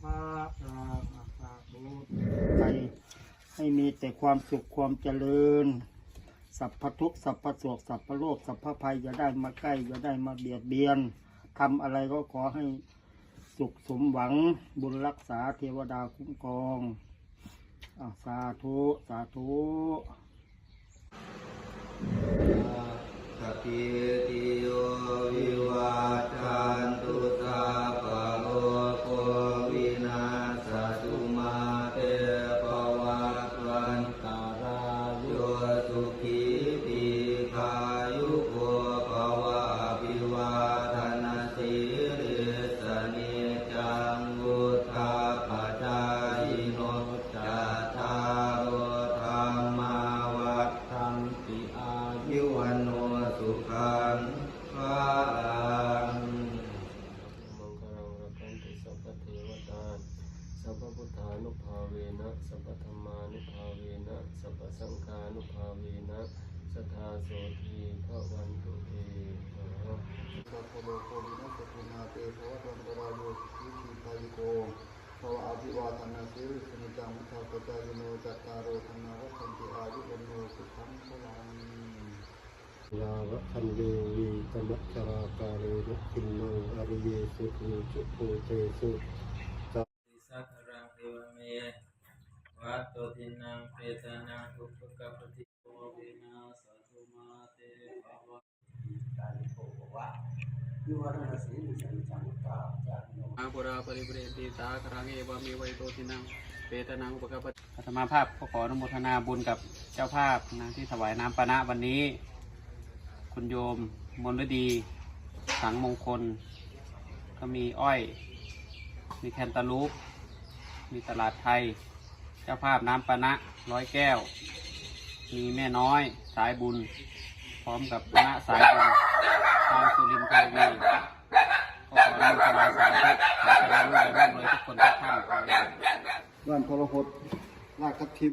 พระพระพระบุตรใจให้มีแต่ความสุขความเจริญ สัพพทุกสัพพโศกสัพพโลกสัพพภัยอย่าได้มาใกล้อย่าได้มาเบียดเบียนทำอะไรก็ขอให้สุขสมหวังบุญรักษาเทวดาคุ้มครองอาสาธุสาธุส ติอายุวันโนสุขังภาลังมังคลังรักขันติสัพพเทวตาสัพพพุทธานุภาเวนะสัพพธรรมานุภาเวนะสัพพสังฆานุภาเวนะสทธาโสทีพระวันตุเตนะสัพพโลกโควินัสตุนาเตภวะตันตรายโยสุขีพายุโกภวะอภิวาทนาสิริสนิจังมุทา ปจายโนจัตตารโอธรรมาวัฏันติอายุวันโนสุขังพลังลาวะคันเยวีตมัจจราการเรนะคินนังอริเยสุขีจุภูเตสุสักการะเทวเมวัตโตทินังเปตานังอุปกปปติโกวินาสตุมาเตภาวะการิโกวะยุวรณสีมิสันจังกาจานุอาปุราปริเปรติสาครังเอวามีไวโตทินัง เตนังอุปกปอาตมาภาพก็ขออนุโมทนาบุญกับเจ้าภาพนะที่ถวายน้ำปานะวันนี้ คุณโยมมนฤดี สังมงคล ก็มีอ้อย มีแคนตาลูป มีตลาดไทย เจ้าภาพน้ำปานะร้อยแก้ว มีแม่น้อยสายบุญ พร้อมกับคณะสายบุญทางสุรินทร์เทวีก็ขออนุโมทนาสาธุขอให้ร่ำรวยร่ำรวยทุกคนทุกท่าน ด้านพลหดรากทัพทิม